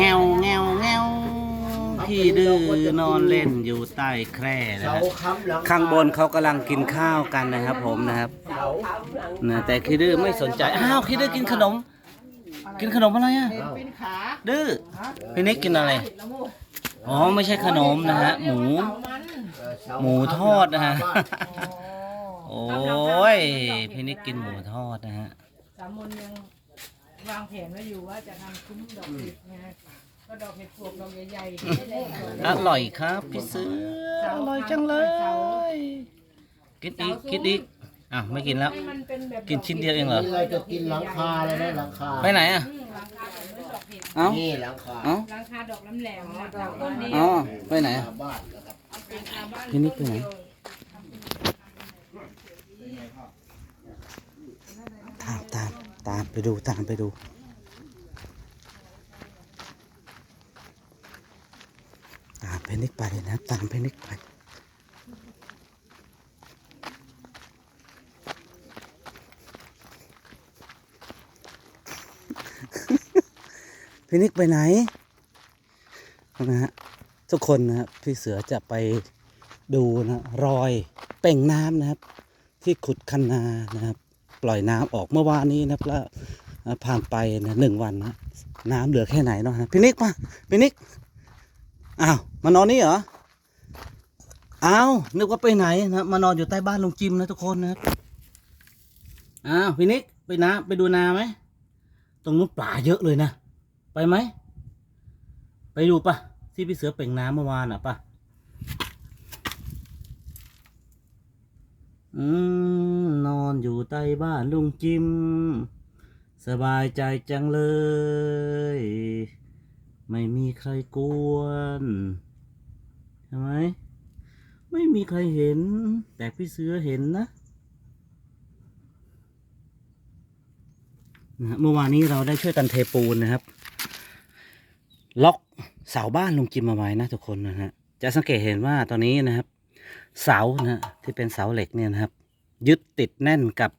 แงวแงวแงวพี่ดื้อนอนเล่นอยู่ใต้แคร่นะฮะค้ำหลังข้างบนเขากำลังกินข้าวกันนะครับ ผมนะครับนะแต่คิดดื้อไม่สนใจอ้าวคิดดื้อกินขนม กินขนมอะไรอะเป็นขาดื้อพี่นิกกินอะไรอ๋อไม่ใช่ขนมนะฮะหมู หมูทอดนะฮะโอ้ยพี่นิกกินหมูทอดนะฮะ วางแผนไว้อยู่ว่าจะทำคุ้มดอกเห็ดไงก็ดอกเห็ดพวกดอกใหญ่ๆอร่อยครับพี่เสืออร่อยจังเลย กินอีกกินอีกอะไม่กินแล้ว ให้มันเป็นแบบกินชิ้นเดียวเองเหรอ นี่เราจะกินหลังคาเลยนะหลังคาไปไหนอะ อืมหลังคาเหมือนดอกเห็ดเอ้า นี่หลังคาเอ้า หลังคาดอกแหลมๆนะดอกต้นเดียวอ๋อ ไปไหนอะบ้านนะครับหลังคาบ้านพี่นิกไปไหนตามตามตาม ไปดูตามไปดู ตามเพนิกไปนะ ตามเพนิกไปพี่นิกไปไหนนะฮะทุกคนนะครับพี่เสือจะไปดูนะรอยเป่งน้ำนะครับ ที่ขุดคันนานะครับ ปล่อยน้ำออกเมื่อวานนี้นะครับแล้วผ่านไปนะหนึ่งวันนะน้ำเหลือแค่ไหนเนาะฮะพี่นิกมาพี่นิกอ้าวมานอนนี่เหรออ้าวนึกว่าไปไหนนะมานอนอยู่ใต้บ้านลุงจิมนะทุกคนนะอ้าวพี่นิกไปนาไปดูนาไหมตรงนู้นปลาเยอะเลยนะ ไปไหม ไปดูปะที่พี่เสือเป่งน้ำเมื่อวานอะปะอืม นอนอยู่ใต้บ้านลุงจิม สบายใจจังเลย ไม่มีใครกวนใช่ไหมไม่มีใครเห็น แต่พี่เสือเห็นนะนะเมื่อวานนี้เราได้ช่วยกันเทปูนนะครับ ล็อกเสาบ้านลุงจิมเอาไว้นะทุกคนนะฮะจะสังเกตเห็นว่าตอนนี้นะครับ เสานะฮะที่เป็นเสาเหล็กเนี่ยนะครับ ยึดติดแน่นกับ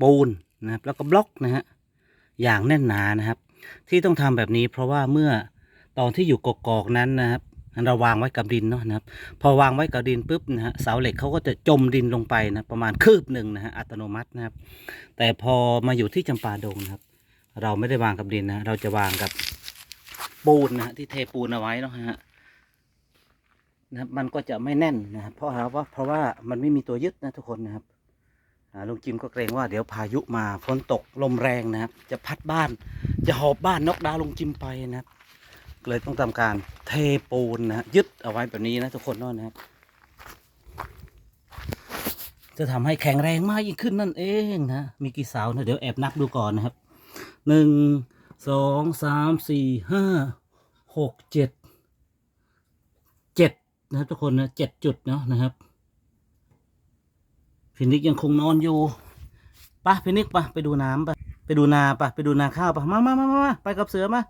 ปูนนะครับ แล้วก็บล็อกนะฮะอย่างแน่นหนานะครับ ที่ต้องทำแบบนี้เพราะว่าเมื่อตอนที่อยู่กกอกนั้นนะครับเราวางไว้กับดินเนาะนะครับ พอวางไว้กับดินปุ๊บนะฮะเสาเหล็กเขาก็จะจมดินลงไปนะประมาณคืบหนึ่งนะฮะอัตโนมัตินะครับ แต่พอมาอยู่ที่จำปาดงนะครับ เราไม่ได้วางกับดินนะเราจะวางกับปูนนะฮะที่เทปูนเอาไว้เนาะฮะ นะครับมันก็จะไม่แน่นนะครับเพราะว่าเพราะว่ามันไม่มีตัวยึดนะทุกคนนะครับลุงจิมก็เกรงว่าเดี๋ยวพายุมาฝนตกลมแรงนะครับ จะพัดบ้าน จะหอบบ้านนกดาวลุงจิมไปนะครับเลยต้องทำการเทปูนนะยึดเอาไว้แบบนี้นะทุกคนนาะนะครับ จะทำให้แข็งแรงมากยิ่งขึ้นนั่นเองนะมีกี่เสานะเดี๋ยวแอบนับดูก่อนนะครับหนึ่งสองสามสี่ห้าหกเจ็ด นะครับทุกคนนะเจ็ดจุดเนาะนะครับพินิกยังคงนอนอยู่ปะพินิกปะไปดูน้ำปะไปดูนาปะไปดูนาข้าวปะมามามามามาไปกับเสือมา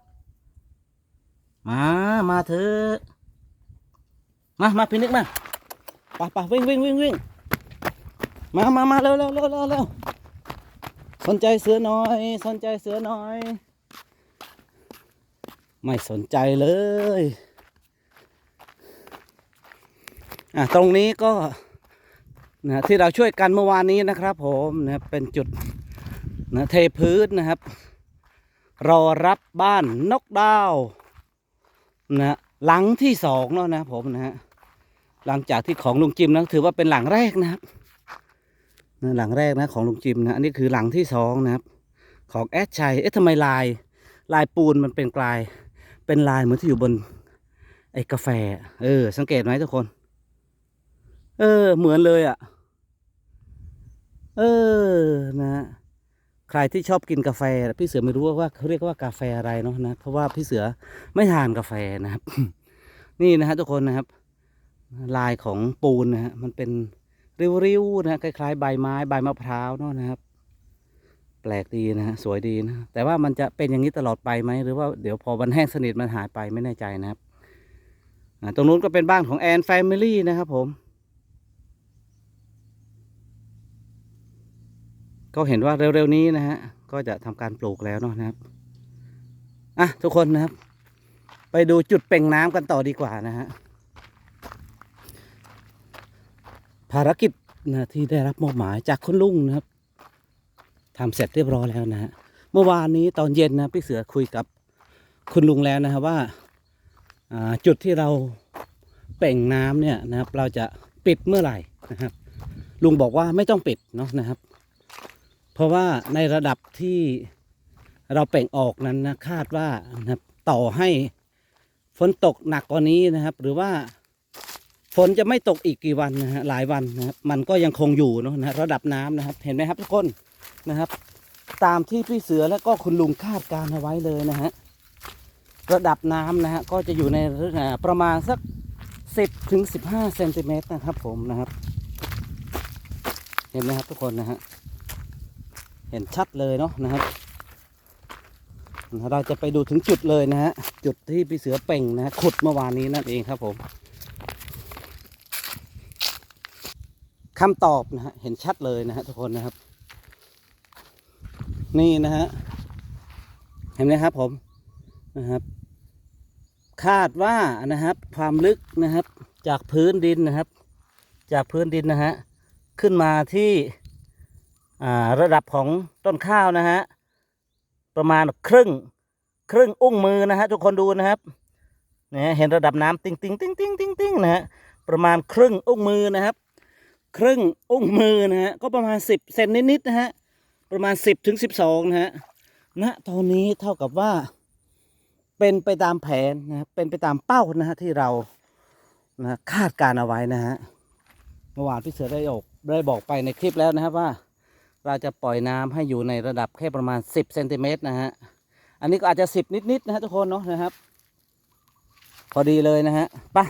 มามาเถอะมามาพินิกมาปะปะวิ่งวิ่งวิ่งวิ่งมามามาเร็วเร็วเร็วเร็วเร็วสนใจเสือหน่อย สนใจเสือหน่อย ไม่สนใจเลย อะตรงนี้ก็นะที่เราช่วยกันเมื่อวานนี้นะครับ ผมนะเป็นจุดนะเทพื้นนะครับ รอรับบ้านนกดาวนะหลังที่สองแล้วนะผมนะฮะหลังจากที่ของลุงจิมนะถือว่าเป็นหลังแรกนะครับนะหลังแรกนะของลุงจิมนะอันนี้คือหลังที่สองนะครับ ของแอดชัยเอ๊ะทำไมลาย ลายปูนมันเป็นกลาย เป็นลายเหมือนที่อยู่บนไอ้กาแฟ เออ สังเกตไหมทุกคน เออ เหมือนเลยอะ่ะ เออ นะใครที่ชอบกินกาแฟ พี่เสือไม่รู้ว่าเขาเรียกว่ากาแฟอะไรเนาะนะ เพราะว่าพี่เสือไม่ทานกาแฟนะครับ นี่นะฮะทุกคนนะครับ ลายของปูนนะฮะมันเป็นริ้วๆนะคล้ายๆ ใบไม้ใบมะพร้าวเนาะนะครับ แปลกดีนะฮะสวยดีนะแต่ว่ามันจะเป็นอย่างนี้ตลอดไปไหมหรือว่าเดี๋ยวพอมันแห้งสนิทมันหายไปไม่แน่ใจนะครับตรงนู้นก็เป็นบ้านของแอนแฟมิลี่นะครับผม ก็เห็นว่าเร็วๆนี้นะฮะก็จะทำการปลูกแล้วเนาะนะครับอะทุกคนนะครับ ไปดูจุดเป่งน้ำกันต่อดีกว่านะฮะภารกิจนะที่ได้รับมอบหมายจากคุณลุงนะครับทำเสร็จเรียบร้อยแล้วนะฮะเมื่อวานนี้ตอนเย็นนะพี่เสือคุยกับคุณลุงแล้วนะครับว่าจุดที่เราเป่งน้ำเนี่ยนะครับ เราจะปิดเมื่อไหร่นะครับ ลุงบอกว่าไม่ต้องปิดเนาะนะครับ เพราะว่าในระดับที่เราเป่งออกนั้นนะคาดว่านะครับต่อให้ฝนตกหนักกว่านี้นะครับ หรือว่าฝนจะไม่ตกอีกกี่วันนะฮะหลายวันนะครับมันก็ยังคงอยู่เนาะนะระดับน้ำนะครับ เห็นไหมครับทุกคนนะครับ ตามที่พี่เสือและก็คุณลุงคาดการเอาไว้เลยนะฮะระดับน้ำนะฮะก็จะอยู่ในประมาณสักสิบถึงสิบห้าเซนติเมตรนะครับผมนะครับ เห็นไหมครับทุกคนนะฮะ เห็นชัดเลยเนาะนะครับเราจะไปดูถึงจุดเลยนะฮะจุดที่พี่เสือเป่งนะฮะขุดเมื่อวานนี้นั่นเองครับผมคำตอบนะฮะเห็นชัดเลยนะฮะทุกคนนะครับ นี่นะฮะเห็นไหมครับผมนะครับ คาดว่านะครับ ความลึกนะครับ จากพื้นดินนะครับ จากพื้นดินนะฮะขึ้นมาที่ ระดับของต้นข้าวนะฮะประมาณครึ่งครึ่งอุ้งมือนะฮะทุกคนดูนะครับนะฮะเห็นระดับน้ำติ้งติ้งติ้งติ้งติ้งติ้งนะฮะประมาณครึ่งอุ้งมือนะครับ ครึ่งอุ้งมือนะฮะก็ประมาณสิบเซนนิดๆนะฮะประมาณ10ถึง12นะฮะณตอนนี้เท่ากับว่า เป็นไปตามแผนนะเป็นไปตามเป้านะฮะที่เรานะคาดการเอาไว้นะฮะเมื่อวานพี่เสือได้บอกได้บอกไปในคลิปแล้วนะครับว่า เราจะปล่อยน้ำให้อยู่ในระดับแค่ประมาณ 10เซนติเมตรนะฮะ อันนี้ก็อาจจะ 10 นิดๆนะฮะทุกคนเนาะนะครับ พอดีเลยนะฮะไปะ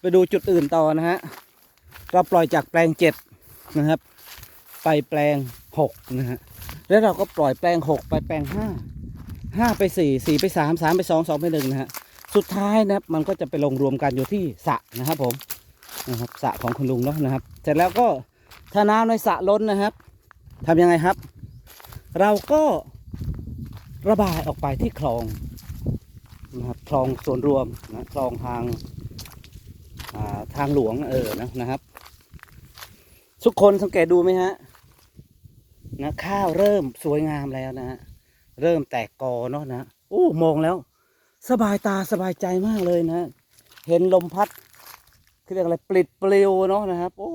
ไปดูจุดอื่นต่อนะฮะ เราปล่อยจากแปลงเจ็ดนะครับ ไปแปลงหกนะฮะ แล้วเราก็ปล่อยแปลงหกไปแปลงห้าห้าไปสี่สี่ไปสามสามไปสองสองไปหนึ่งนะฮะ สุดท้ายนะครับมันก็จะไปลงรวมกันอยู่ที่สระนะครับผมนะครับสระของคุณลุงเนาะนะครับ เสร็จแล้วก็ถ้าน้ำในสระล้นนะครับ ทำยังไงครับ เราก็ระบายออกไปที่คลองนะครับคลองส่วนรวมนะคลองทางาทางหลวงเออนะนะครับ ทุกคนสังเกตดูไหมฮะนะข้าวเริ่มสวยงามแล้วนะฮะเริ่มแตกกอเนาะนะโอ้มองแล้ว สบายตาสบายใจมากเลยนะ เห็นลมพัดเรียกอะไรปลิดปลิวเนาะนะครับ โอ้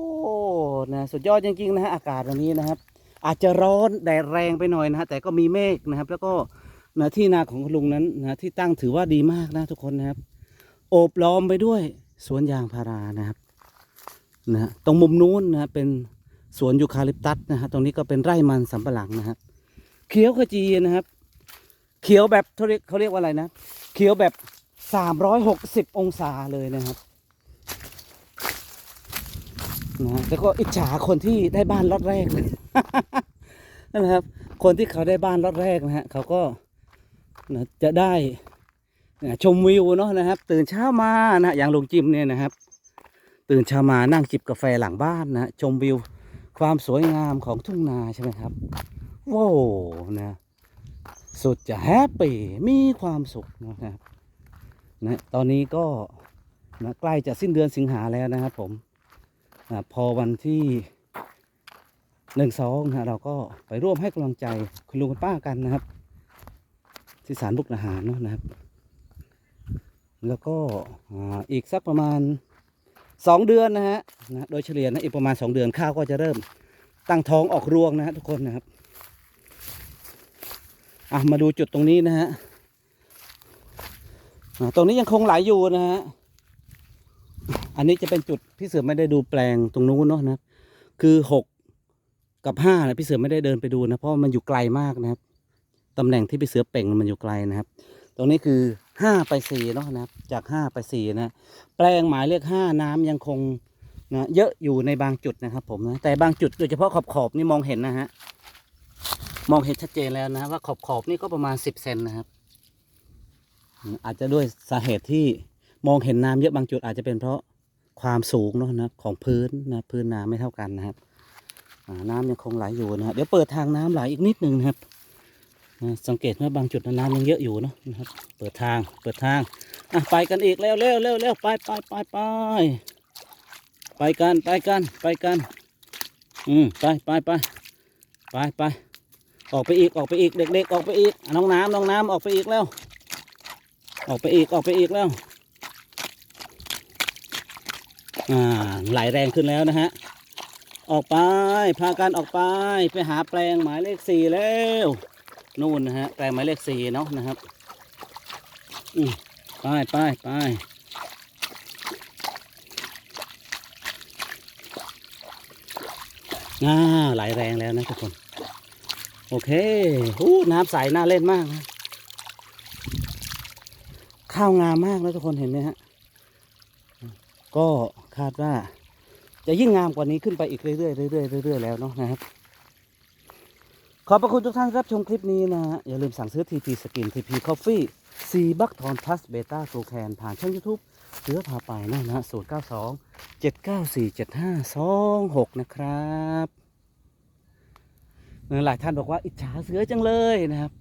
นะสุดยอดจริงๆนะฮะอากาศวันนี้นะครับ อาจจะร้อนแดดแรงไปหน่อยนะฮะแต่ก็มีเมฆนะครับ แล้วก็นะที่นาของคุณลุงนั้นนะที่ตั้งถือว่าดีมากนะทุกคนนะครับ โอบล้อมไปด้วยสวนยางพารานะครับนะฮะตรงมุมนู้นนะฮะเป็นสวนยูคาลิปตัสนะฮะตรงนี้ก็เป็นไร่มันสำปะหลังนะครับเขียวขจีนะครับ เขียวแบบเขาเรียกเขาเรียกว่าอะไรนะ เขียวแบบสามร้อยหกสิบองศาเลยนะครับ นะแล้วก็อิจฉาคนที่ได้บ้านรอดแรกเลยนะครับ คนที่เขาได้บ้านรอดแรกนะฮะเขาก็นะจะได้นะชมวิวเนาะนะครับ ตื่นเช้ามานะอย่างลงจิมเนี่ยนะครับ ตื่นเช้ามานั่งจิบกาแฟหลังบ้านนะชมวิวความสวยงามของทุ่งนาใช่ไหมครับว้าวนะสุดจะแฮปปี้มีความสุขนะครับนะตอนนี้ก็นะใกล้จะสิ้นเดือนสิงหาแล้วนะครับผม พอวันที่หนึ่งสองนะเราก็ไปร่วมให้กำลังใจคุณลุงคุณป้ากันนะครับ ที่ศาลบุกนาหารเนาะนะครับ แล้วก็อีกสักประมาณสองเดือนนะฮะนะโดยเฉลี่ยนะอีกประมาณสองเดือนข้าวก็จะเริ่มตั้งท้องออกรวงนะฮะทุกคนนะครับอะมาดูจุดตรงนี้นะฮะอะตรงนี้ยังคงไหลอยู่นะฮะ อันนี้จะเป็นจุดพี่เสือไม่ได้ดูแปลงตรงนู้นเนาะนะครับ คือหกกับห้านะพี่เสือไม่ได้เดินไปดูนะเพราะมันอยู่ไกลมากนะครับตำแหน่งที่พี่เสือเป่งมันอยู่ไกลนะครับ ตรงนี้คือห้าไปสี่เนาะนะครับ จากห้าไปสี่นะแปลงหมายเลขห้าน้ำยังคงนะเยอะอยู่ในบางจุดนะครับ ผมนะแต่บางจุดโดยเฉพาะขอบขอบนี่มองเห็นนะฮะมองเห็นชัดเจนแล้วนะว่าขอบขอบนี่ก็ประมาณสิบเซนนะครับอืมอาจจะด้วยสาเหตุที่มองเห็นน้ำเยอะบางจุดอาจจะเป็นเพราะ ความสูงเนาะนะของพื้นนะพื้นน้ำไม่เท่ากันนะครับน้ำยังคงไหลอยู่นะเดี๋ยวเปิดทางน้ำไหลอีกนิดหนึ่งนะครับสังเกตว่าบางจุดน้ำยังเยอะอยู่เนาะนะครับ เปิดทางเปิดทางอะไปกันอีกเร็วเร็วเร็วเร็วไปไปไปไปไปกันไปกันไปกันอืมไปไปไปไปไปออกไปอีกออกไปอีกเด็กๆออกไปอีกน้องน้ำน้องน้ำออกไปอีกแล้ว ออกไปอีกออกไปอีกแล้ว อ่าไหลแรงขึ้นแล้วนะฮะ ออกไป พากันออกไป ไปหาแปลงหมายเลขสี่แล้วนู่นนะฮะ แปลงหมายเลขสี่เนาะนะครับ อืมไปไปไปอ่าไหลแรงแล้วนะทุกคน โอเคหูน้ำใสน่าเล่นมากนะข้าวงามมากนะทุกคนเห็นไหมฮะ ก็ คาดว่า จะยิ่งงามกว่านี้ขึ้นไปอีกเรื่อยๆเรื่อยๆเรื่อยๆแล้วเนาะนะครับ ขอบพระคุณทุกท่านรับชมคลิปนี้นะฮะอย่าลืมสั่งซื้อ TP Skin TP Coffee ซีบัคทอนพลัสเบต้าโกแคนผ่านช่อง YouTube เสือพาไปนะนะศูนย์เก้าสองเจ็ดเก้าสี่เจ็ดห้าสองหกนะครับหลายท่านบอกว่าอิจฉาเสือจังเลยนะครับ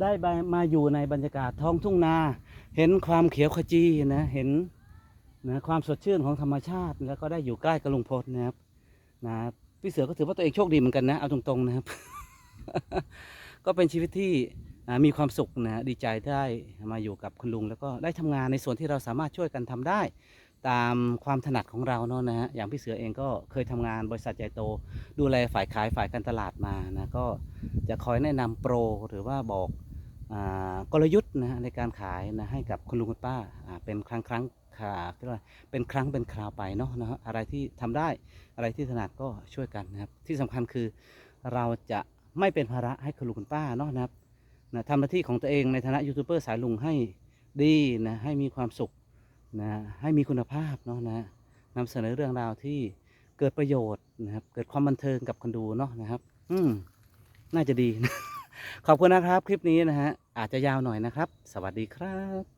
ได้มาอยู่ในบรรยากาศท้องทุ่งนา เห็นความเขียวขจีนะเห็น นะความสดชื่นของธรรมชาติ แล้วก็ได้อยู่ใกล้กับลุงพลนะครับนะพี่เสือก็ถือว่าตัวเองโชคดีเหมือนกันนะเอาตรงๆนะครับ ก็เป็นชีวิตที่มีความสุขนะดีใจได้มาอยู่กับคุณลุง แล้วก็ได้ทำงานในส่วนที่เราสามารถช่วยกันทำได้ ตามความถนัดของเราเนาะนะฮะอย่างพี่เสือเองก็เคยทำงานบริษัทใหญ่โต ดูแลฝ่ายขายฝ่ายการตลาดมานะก็จะคอยแนะนำโปรหรือว่าบอกอกลยุทธ์นะในการขายนะให้กับคุณลุงคุณป้าเป็นครั้งครั้ง ค่ะเรียกว่าเป็นครั้งเป็นคราวไปเนาะนะฮะอะไรที่ทำได้อะไรที่ถนัดก็ช่วยกันนะครับ ที่สำคัญคือเราจะไม่เป็นภาระให้คุณลุงคุณป้าเนาะนะครับนะทำหน้าที่ของตัวเองในฐานะยูทูบเบอร์สายลุงให้ดีนะให้มีความสุขนะให้มีคุณภาพเนาะนะนำเสนอเรื่องราวที่เกิดประโยชน์นะครับ เกิดความบันเทิงกับคนดูเนาะนะครับ อืมน่าจะดีขอบคุณนะครับ คลิปนี้นะฮะอาจจะยาวหน่อยนะครับ สวัสดีครับ